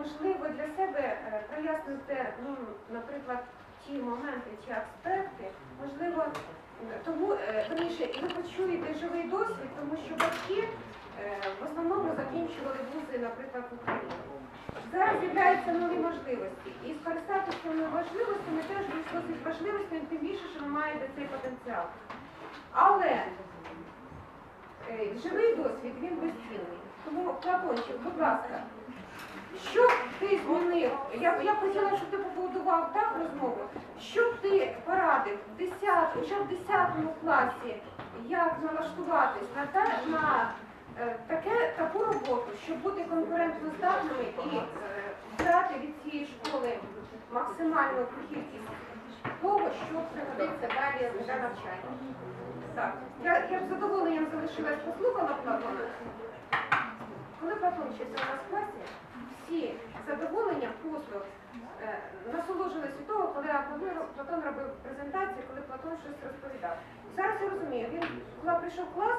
можливо, для себе е, прояснити, ну, наприклад, ті моменти чи аспекти, можливо, тому, е, верніше, ви почуєте живий досвід, тому що батьки е, в основному закінчували вузи, наприклад, в Україні. Зараз з'являються нові можливості. І скористатися цими можливостями теж досить важливостями, тим більше, що ви маєте цей потенціал. Але живий досвід він безцінний. Тому, Платончик, будь ласка, що б ти змінив? Я, я б хотіла, щоб ти побудував так розмову, що б ти порадив в 10, вже в 10 класі, як налаштуватись на, те, на е, таке, таку роботу, щоб бути конкурентноздатними і е, брати від цієї школи максимальну кількість того, що пригодиться далі для навчання. Так, я, я б задоволенням залишилась, послухала Платона. Коли Платон вчився у нас в класі, всі задоволення, послуг е, насолоджувалися від того, коли Платон робив презентацію, коли Платон щось розповідав. Зараз я розумію, він коли прийшов клас,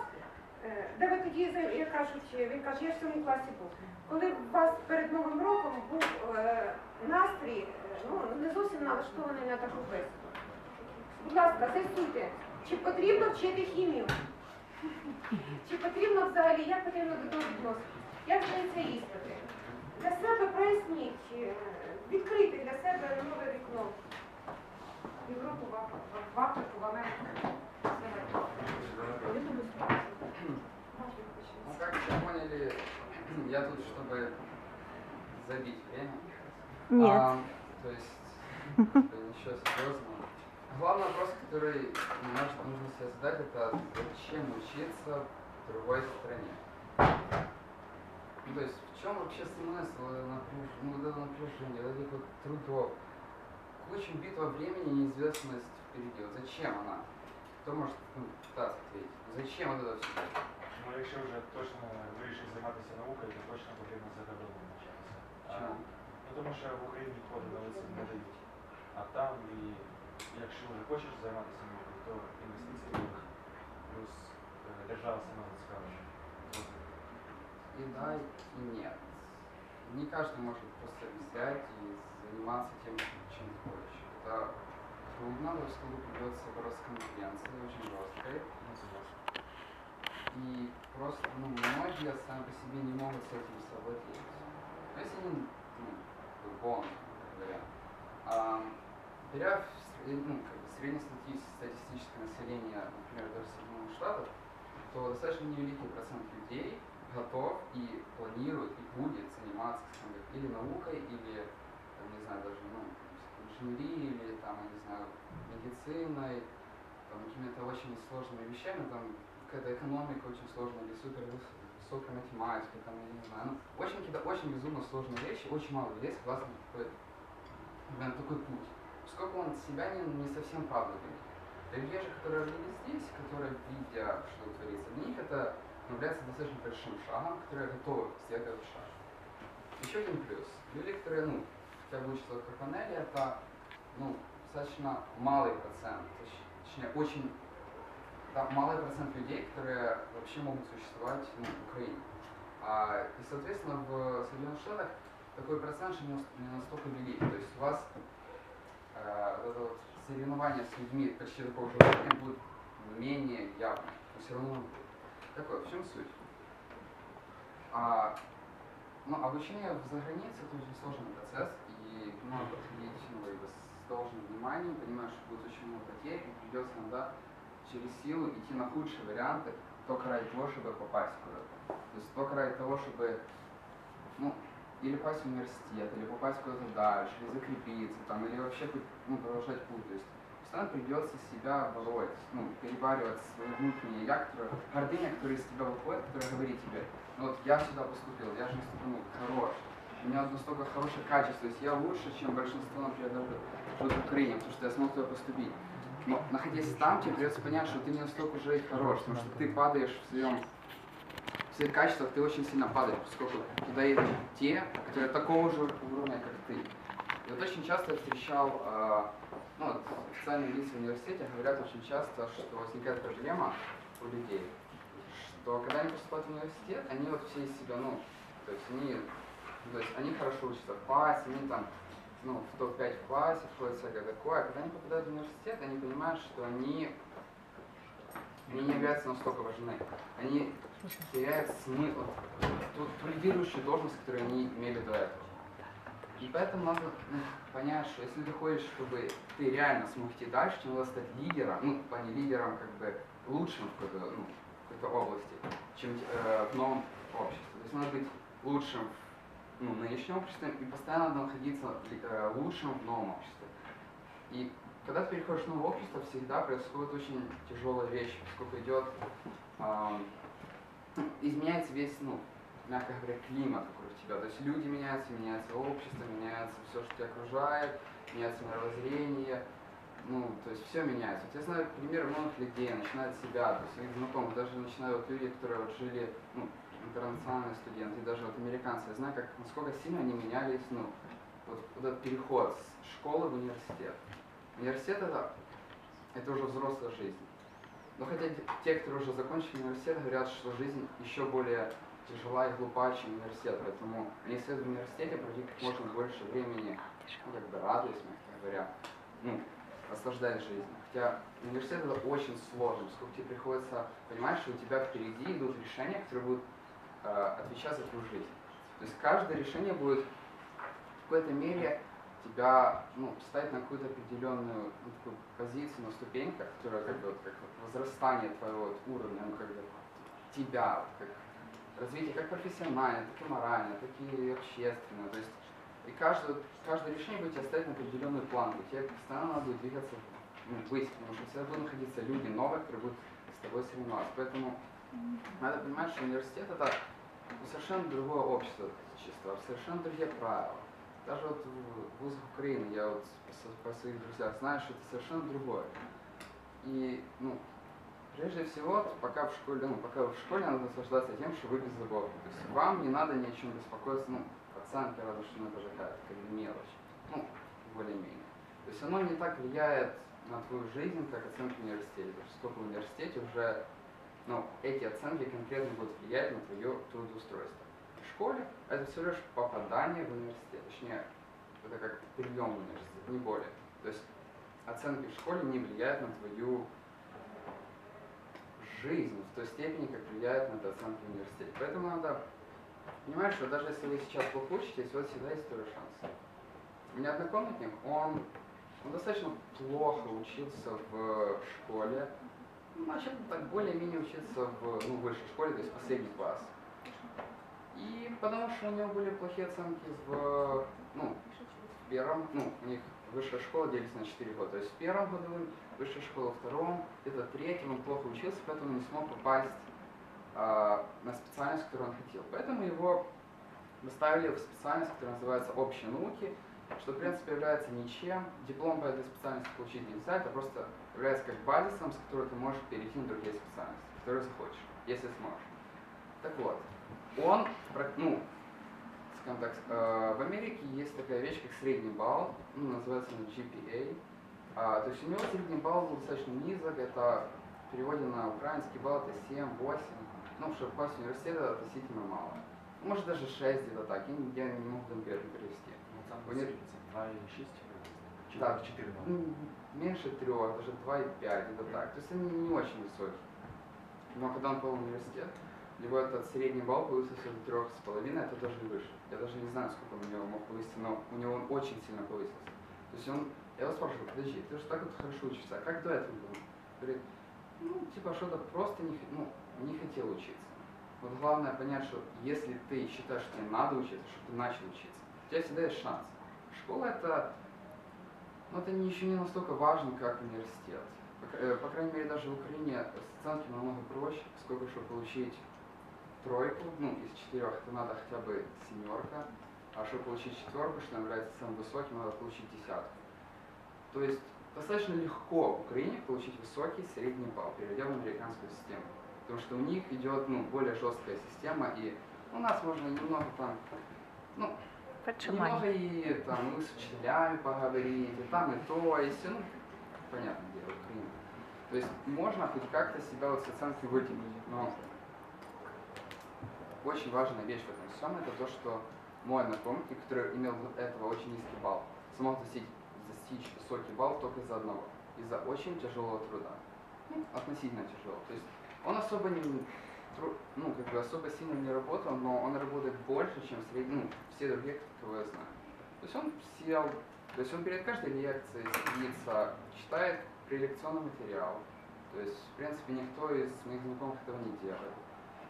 е, де ви тоді, як кажуть, він каже, я в цьому класі був. Коли у вас перед Новим роком був е, настрій, ну, не зовсім налаштований на таку бесіду. Будь ласка, з'ясуйте, чи потрібно вчити хімію? Чи потрібно взагалі, як потрібно до того відноситися? Як здається іспити? Для себе проясніть, е, відкрити для себе нове вікно. В Європу, в Африку, в Африку, в Америку. Ну, как все поняли, я тут, чтобы забить время. Нет. А, то есть, это ничего серьезного. Главный вопрос, который может, нужно себе задать, это зачем учиться в другой стране? Ну, то есть, в чем вообще смысл напряж- ну, вот это напряжение, вот этих вот трудов? Куча битва времени, неизвестность впереди. Вот зачем она? Кто может ну, пытаться ответить? Зачем вот это все? Ну, якщо вже точно вирішив займатися наукою, то точно потрібно за кордоном навчатися. А, Чому? Ну, тому що в Україні входи на лице не дають. А там, і якщо вже хочеш займатися наукою, то інвестиції будуть. Плюс е, держава сама зацікавлена. И да, и нет. Не каждый может просто взять и заниматься тем, чем хочет. Это трудно, поскольку придется бороться с конкуренцией очень жесткой. И просто, ну, многие сами по себе не могут с этим совладеть. Если они, ну, любом, говоря, а, беря ну, как бы среднестатистическое население, например, даже Соединенных Штатов, то достаточно невеликий процент людей готов и планирует и будет заниматься скажем или наукой, или, там, не знаю, даже ну, инженерией, или там, я не знаю, медициной, там, какими-то очень сложными вещами, там, какая-то экономика очень сложная, или супер выс- высокая математика, там, я не знаю, ну, очень какие-то очень безумно сложные вещи, очень мало людей согласны такой, на такой путь, поскольку он себя не, не совсем правда говорит. Люди же, которые родились здесь, которые видя, что творится, для них это является достаточно большим шагом, которые готовы сделать этот шаг. Еще один плюс. Люди, которые, ну, хотя бы учатся в панели, это, ну, достаточно малый процент, точ- точнее, очень да, малый процент людей, которые вообще могут существовать ну, в Украине. А, и, соответственно, в Соединенных Штатах такой процент же не настолько велик. То есть у вас э, вот это вот соревнование с людьми почти такого же уровня будет менее явно. Но все равно будет. Такое, в чем суть? А, ну, обучение в загранице это очень сложный процесс, и надо подходить бы с должным вниманием, понимаешь, что будет очень много потерь, и придется иногда через силу идти на худшие варианты только ради того, чтобы попасть куда-то. То есть только ради того, чтобы ну, или попасть в университет, или попасть куда-то дальше, или закрепиться, там, или вообще ну, продолжать путь. То есть постоянно придется себя бороть, ну, перебаривать свое внутреннее я, которое, гордыня, которая из тебя выходит, которая говорит тебе, ну вот я сюда поступил, я же ну, хорош, у меня настолько хорошее качество, то есть я лучше, чем большинство, например, даже вот в Украине, потому что я смог туда поступить. Но находясь там, тебе придется понять, что ты не настолько уже и хорош, потому что ты падаешь в своем в своих качествах ты очень сильно падаешь, поскольку туда едут те, которые такого же уровня, как ты. И вот очень часто я встречал, э, ну, официальные лица в университете говорят очень часто, что возникает проблема у людей, что когда они поступают в университет, они вот все из себя, ну, то есть они То есть они хорошо учатся в классе, они там ну, в топ-5 в классе, входит всякое такое. А когда они попадают в университет, они понимают, что они, они не являются настолько важны. Они теряют смысл, ту, ту лидирующую должность, которую они имели до этого. И поэтому надо ну, понять, что если ты хочешь, чтобы ты реально смог идти дальше, тебе надо стать лидером, ну, в плане лидером, как бы лучшим в какой-то, ну, в какой-то области, чем э, в новом обществе. То есть надо быть лучшим в ну, нынешнем обществе и постоянно надо находиться э, лучшим в новом обществе. И когда ты переходишь в новое общество, всегда происходит очень тяжелая вещь, поскольку идет ну, изменяется весь, ну, мягко говоря, климат вокруг тебя. То есть люди меняются, меняется общество, меняется все, что тебя окружает, меняется мировоззрение, ну, то есть все меняется. Вот я знаю примеры многих людей, начиная от себя, то есть своих знакомых, даже начиная вот люди, которые вот жили, ну, интернациональные студенты, и даже вот американцы, я знаю, как, насколько сильно они менялись, ну, вот, вот этот переход с школы в университет. Университет это, это уже взрослая жизнь. Но хотя те, которые уже закончили университет, говорят, что жизнь еще более тяжела и глупа, чем университет. Поэтому они следуют в университете проводить как можно больше времени, ну, как бы радуясь, мягко говоря, ну, наслаждаясь жизнью. Хотя университет это очень сложно, поскольку тебе приходится понимать, что у тебя впереди идут решения, которые будут э, отвечать за твою жизнь. То есть каждое решение будет в какой-то мере тебя ну, ставить на какую-то определенную ну, такую позицию, на ступеньках, которая как бы вот, как вот возрастание твоего вот уровня, ну, как бы тебя, как развитие как профессиональное, так и моральное, так и общественное. То есть и каждое, каждое решение будет тебя ставить на определенную планку. Тебе постоянно надо будет двигаться ну, ввысь, потому что всегда будут находиться люди новые, которые будут с тобой соревноваться. Поэтому надо понимать, что университет это совершенно другое общество чисто, совершенно другие правила. Даже вот в вузах Украины я вот по своих друзьях знаю, что это совершенно другое. И, ну, прежде всего, пока в школе, ну, пока в школе надо наслаждаться тем, что вы беззаботны. То есть вам не надо ни о чем беспокоиться, ну, оценки разве что ну, это же какая-то как мелочь. Ну, более-менее. То есть оно не так влияет на твою жизнь, как оценки в университете. Потому что сколько в университете уже ну, эти оценки конкретно будут влиять на твое трудоустройство. В школе это всего лишь попадание в университет, точнее, это как прием в университет, не более. То есть оценки в школе не влияют на твою жизнь в той степени, как влияют на оценки в университете. Поэтому надо понимать, что даже если вы сейчас плохо учитесь, вас всегда есть второй шанс. У меня однокомнатник, он, он достаточно плохо учился в школе, ну, начал так более-менее учиться в ну, высшей школе, то есть последний класс. И потому что у него были плохие оценки в, ну, в первом, ну, у них высшая школа делится на 4 года. То есть в первом году высшая школа, во втором, где-то третьем он плохо учился, поэтому не смог попасть а, на специальность, которую он хотел. Поэтому его доставили в специальность, которая называется общие науки, что в принципе является ничем. Диплом по этой специальности получить нельзя, это просто является как базисом, с которого ты можешь перейти на другие специальности, которые захочешь, если сможешь. Так вот, он, ну, скажем так, э, в Америке есть такая вещь, как средний балл, ну, называется она GPA. А, то есть у него средний балл был достаточно низок, это в переводе на украинский балл это 7, 8, ну, в университет это относительно мало. Может даже 6 где-то так, я, я не могу конкретно перевести. Ну, там Вони- средница 2,6 чи Так. 4 Ну, меньше 3, даже 2,5, где-то так. То есть они не очень высокие. Но когда он в университет, него этот средний балл повысился до трех с половиной, это даже выше. Я даже не знаю, сколько у него мог повыситься, но у него он очень сильно повысился. То есть он, я его спрашиваю, подожди, ты же так вот хорошо учишься, а как до этого было? Говорит, ну, типа, что-то просто не, ну, не хотел учиться. Вот главное понять, что если ты считаешь, что тебе надо учиться, что ты начал учиться, у тебя всегда есть шанс. Школа это но это еще не настолько важно, как университет. По, э, по крайней мере, даже в Украине с оценки намного проще, поскольку, чтобы получить тройку, ну, из четырех, это надо хотя бы семерка, а чтобы получить четверку, что является самым высоким, надо получить десятку. То есть достаточно легко в Украине получить высокий средний балл, перейдя в американскую систему. Потому что у них идет ну, более жесткая система, и у нас можно немного там, ну, Немного и там и с учителями поговорить, и там, и то, и все, ну, понятное дело, Украина. То есть можно хоть как-то себя вот с оценки вытянуть, но очень важная вещь в этом всем, это то, что мой однокомнатник, который имел этого очень низкий балл, смог достичь, достичь высокий балл только из-за одного, из-за очень тяжелого труда. Ну, относительно тяжелого. То есть он особо не, ну, как бы особо сильно не работал, но он работает больше, чем средний, ну, все другие, кого я знаю. То есть он сел, то есть он перед каждой лекцией садится, читает прелекционный материал. То есть, в принципе, никто из моих знакомых этого не делает.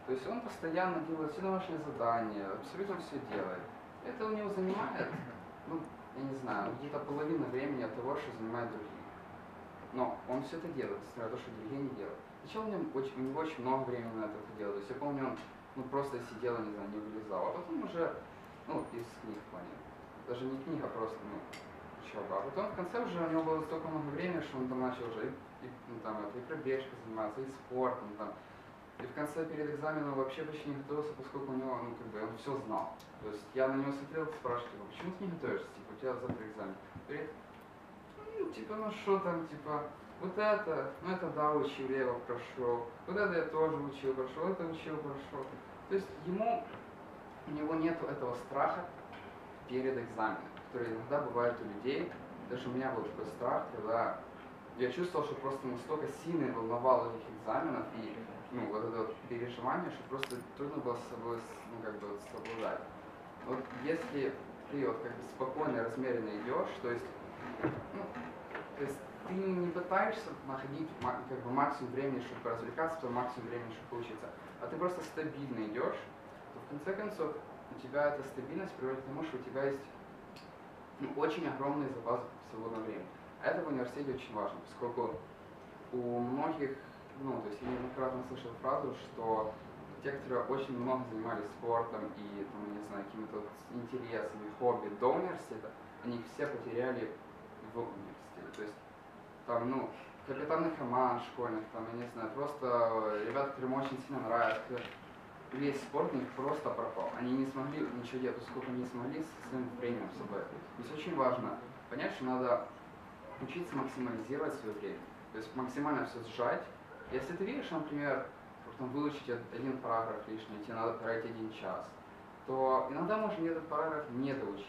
То есть он постоянно делает все домашние задания, абсолютно все делает. Это у него занимает, ну, я не знаю, где-то половина времени от того, что занимает другие. Но он все это делает, несмотря на то, что другие не делают. Сначала у него очень, у него очень много времени на это уходило. То есть я помню, он ну, просто сидел, не знаю, не вылезал. А потом уже, ну, из книг в. Даже не книга, а просто, ну, учеба. А потом в конце уже у него было столько много времени, что он там начал уже и, и, ну, там, это, и пробежкой заниматься, и спортом, там. И в конце перед экзаменом вообще почти не готовился, поскольку у него, ну, как бы, он все знал. То есть я на него смотрел спрашивал, типа, почему ты не готовишься? Типа, у тебя завтра экзамен. Говорит, ну, типа, ну что там, типа, вот это, ну это да, учил, я прошел. Вот это я тоже учил, прошел, это учил, прошел. То есть ему, у него нету этого страха перед экзаменом, который иногда бывает у людей. Даже у меня был такой страх, когда я чувствовал, что просто настолько сильно волновал этих экзаменов и ну, вот это вот переживание, что просто трудно было с собой, ну, как бы, вот совладать. Вот если ты вот как бы спокойно, размеренно идешь, то есть, ну, то есть ты не пытаешься находить как бы максимум времени, чтобы развлекаться, потом максимум времени, чтобы поучиться, а ты просто стабильно идешь, то в конце концов у тебя эта стабильность приводит к тому, что у тебя есть ну, очень огромный запас свободного времени. А это в университете очень важно, поскольку у многих, ну, то есть я неоднократно слышал фразу, что те, которые очень много занимались спортом и, там, не знаю, какими-то интересами, хобби до университета, они все потеряли в университете. То есть там, ну, капитаны команд школьных, там, я не знаю, просто ребята, которым очень сильно нравится, весь спорт у них просто пропал. Они не смогли ничего делать, поскольку не смогли со своим временем собой. То есть очень важно понять, что надо учиться максимализировать свое время. То есть максимально все сжать. Если ты видишь, например, там, выучить од- один параграф лишний, тебе надо тратить один час, то иногда можно этот параграф не доучить.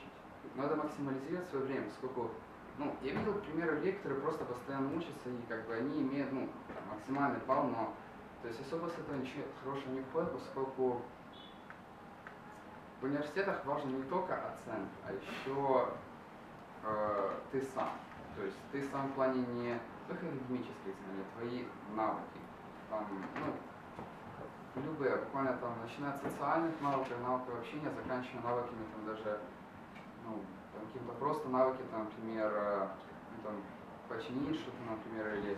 Надо максимализировать свое время, поскольку ну, я видел примеры людей, которые просто постоянно учатся, и как бы они имеют ну, максимальный балл, но то есть особо с этого ничего хорошего не входит, поскольку в университетах важно не только оценка, а еще э, ты сам. То есть ты сам в плане не знаний, а твои навыки. Там, ну, любые, буквально там, начиная от социальных навыков, навыков общения, заканчивая навыками там даже, ну, там, каким-то просто навыки, там, например, э, ну, там, починить что-то, например, или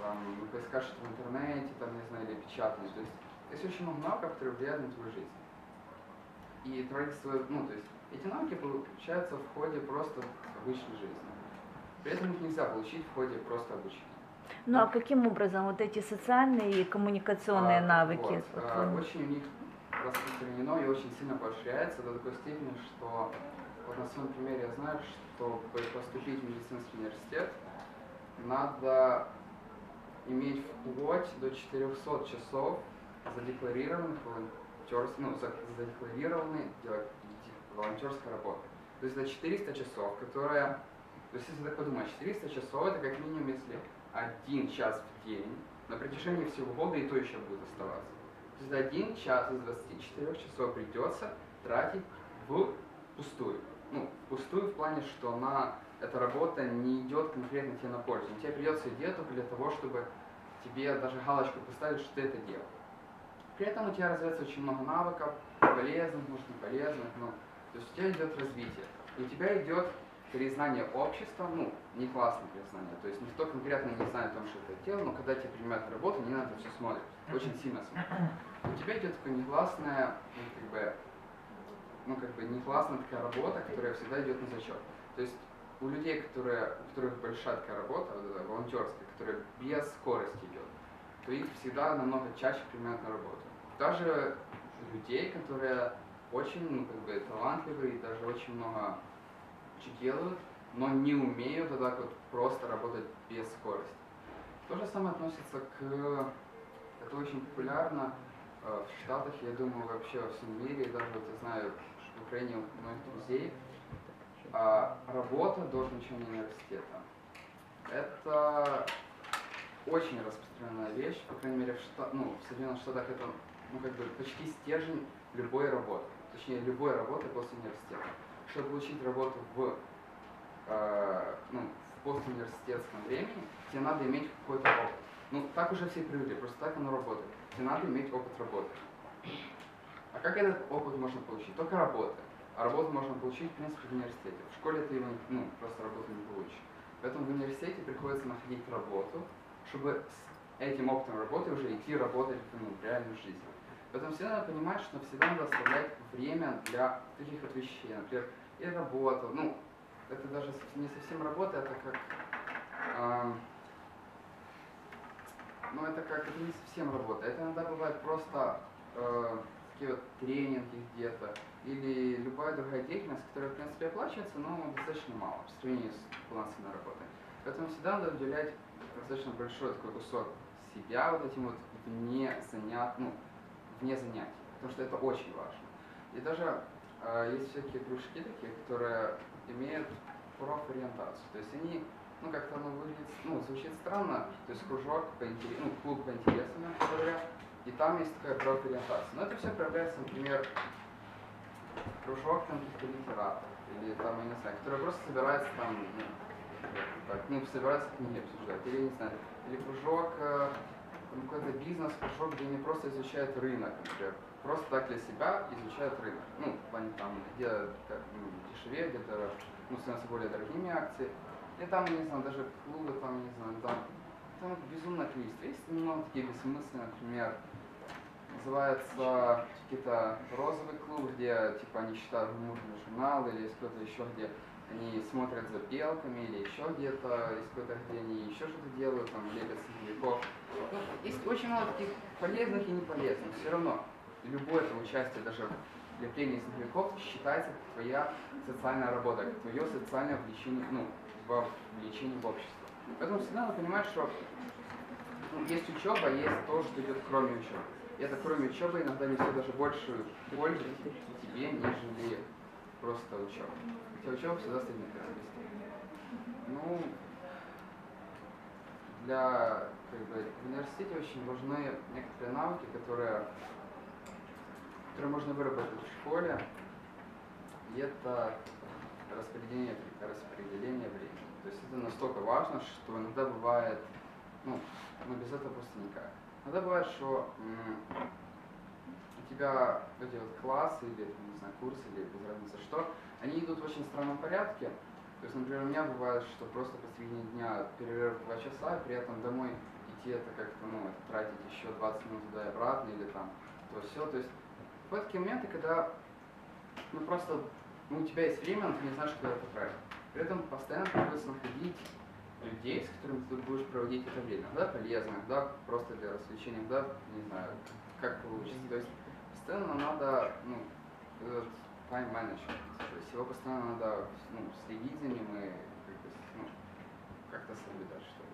там, поискать что-то в интернете, там, не знаю, или печатать. То есть есть очень много навыков, которые влияют на твою жизнь. И творить свою, ну, то есть эти навыки получаются в ходе просто обычной жизни. При этом их нельзя получить в ходе просто обучения. Ну а каким образом вот эти социальные и коммуникационные А, навыки? вот, а, очень у них распространено и очень сильно поощряется до такой степени, что вот на своем примере я знаю, что поступить в медицинский университет, надо иметь вплоть до 400 часов задекларированных волонтерств, ну, за- задекларированной волонтерской работы. То есть это 400 часов, которые, то есть если так подумать, 400 часов это как минимум, если один час в день на протяжении всего года и то еще будет оставаться. То есть один час из 24 часов придется тратить в пустую. Ну, пустую в плане, что она, эта работа не идет конкретно тебе на пользу. Тебе придется делать только для того, чтобы тебе даже галочку поставить, что ты это делал. При этом у тебя развивается очень много навыков, полезных, может не полезных, но то есть у тебя идет развитие. И у тебя идет признание общества, ну, не классное признание, то есть никто конкретно не знает о том, что ты делал, но когда тебя принимают работу, не надо все смотрят, очень сильно смотрят. У тебя идет такое негласное, ну, как бы, ну, как бы негласная такая работа, которая всегда идет на зачет. То есть у людей, которые, у которых большая такая работа, вот эта волонтерская, которая без скорости идет, то их всегда намного чаще принимают на работу. Даже людей, которые очень, ну, как бы, талантливые даже очень много чего делают, но не умеют вот так вот просто работать без скорости. То же самое относится к... Это очень популярно э, в Штатах, я думаю, вообще во всем мире, и даже вот я знаю, Украине у моих друзей, а, работа до окончания университета. Это очень распространенная вещь, по крайней мере, в, Шта- ну, в Соединенных Штатах это ну, как бы почти стержень любой работы, точнее любой работы после университета. Чтобы получить работу в, э, ну, в постуниверситетском времени, тебе надо иметь какой-то опыт. Ну, так уже все привыкли, просто так оно работает. Тебе надо иметь опыт работы. А как этот опыт можно получить? Только работы. А работу можно получить, в принципе, в университете. В школе ты его, ну, просто работу не получишь. Поэтому в университете приходится находить работу, чтобы с этим опытом работы уже идти работать ну, в реальную жизнь. Поэтому всегда надо понимать, что всегда надо оставлять время для таких вот вещей. Например, и работа. Ну, это даже не совсем работа, это как... ам, ну, это как, это не совсем работа. Это иногда бывает просто э, такие вот тренинги где-то, или любая другая деятельность, которая, в принципе, оплачивается, но достаточно мало по сравнению с полноценной работой. Поэтому всегда надо уделять достаточно большой такой кусок себя вот этим вот вне занят, ну, вне занятий, потому что это очень важно. И даже э, есть всякие кружки такие, которые имеют профориентацию, то есть они, ну, как-то оно выглядит, ну, звучит странно, то есть кружок по интерес, ну, клуб по интересам, мягко говоря, и там есть такая профориентация. Но это все проявляется, например, кружок там каких-то литераторов, или там, я не знаю, который просто собирается там, ну, так, ну, собирается книги обсуждать, или, не знаю, или кружок, там какой-то бизнес, кружок, где они просто изучают рынок, например, просто так для себя изучают рынок, ну, в плане там, где как, ну, дешевее, где-то, ну, становятся более дорогими акции, и там, не знаю, даже клубы, там, не знаю, там, там безумное количество, есть немного такие бессмысленные, например, называется какие-то розовый клуб, где типа они читают мужный журнал, или есть кто-то еще, где они смотрят за белками, или еще где-то, есть кто-то, где они еще что-то делают, там лепят снеговиков. Есть очень много таких полезных и неполезных. Все равно любое это участие даже в леплении снеговиков считается твоя социальная работа, твое социальное влечение, ну, влечение в общество. Поэтому всегда надо понимать, что ну, есть учеба, есть то, что идет кроме учебы. И это кроме учебы иногда несет даже большую пользу тебе, нежели просто учеба. Хотя учеба всегда стоит на первом. Ну, для как бы, в университете очень важны некоторые навыки, которые, которые можно выработать в школе. И это распределение, распределение времени. То есть это настолько важно, что иногда бывает, ну, ну без этого просто никак. Иногда бывает, что тебя эти вот классы или, не знаю, курсы, или без разницы что, они идут в очень странном порядке. То есть, например, у меня бывает, что просто посредине дня перерыв два часа, и при этом домой идти это как-то, ну, это тратить еще 20 минут туда и обратно, или там то все. То есть, бывают такие моменты, когда, ну, просто, ну, у тебя есть время, но ты не знаешь, куда это потратить. При этом постоянно приходится находить людей, с которыми ты будешь проводить это время. Да, полезно, да, просто для развлечения, да, не знаю, как получится. То есть постоянно надо, ну, этот тайм-менеджмент. То есть его постоянно надо ну, следить за ним и как бы, ну, как-то соблюдать, что ли.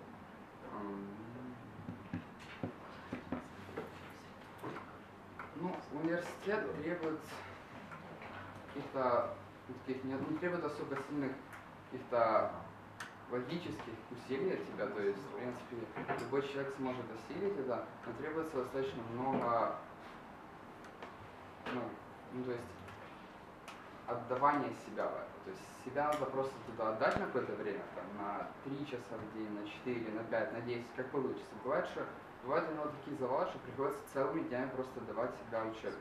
Ну, университет требует каких-то ну, таких не, не требует особо сильных каких-то логических усилий от тебя, то есть, в принципе, любой человек сможет осилить это, но требуется достаточно много, ну, ну, то есть, отдавания себя в это. То есть себя надо просто туда отдать на какое-то время, там, на 3 часа в день, на 4, на 5, на 10, как получится. Бывает, что бывают иногда такие завалы, что приходится целыми днями просто отдавать себя учебе.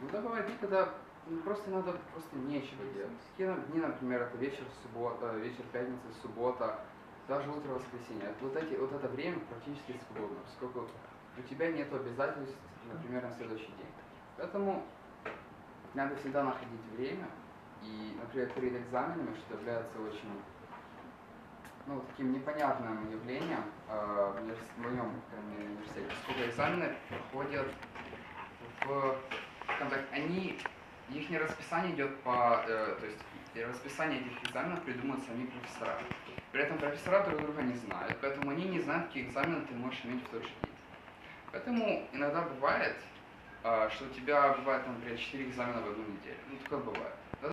Иногда бывают дни, когда ну, просто надо просто нечего делать. Такие дни, например, это вечер суббота, вечер пятницы, суббота, даже утро воскресенья. Вот, эти, вот это время практически свободно, поскольку у тебя нет обязательств, например, на следующий день. Поэтому надо всегда находить время, и, например, перед экзаменами, что является очень ну, таким непонятным явлением э, в, моем университете, поскольку экзамены проходят в, скажем так, они, их расписание идет по, э, то есть расписание этих экзаменов придумывают сами профессора. При этом профессора друг друга не знают, поэтому они не знают, какие экзамены ты можешь иметь в тот же день. Поэтому иногда бывает, а, что у тебя бывает, например, 4 экзамена в одну неделю. Ну, такое бывает.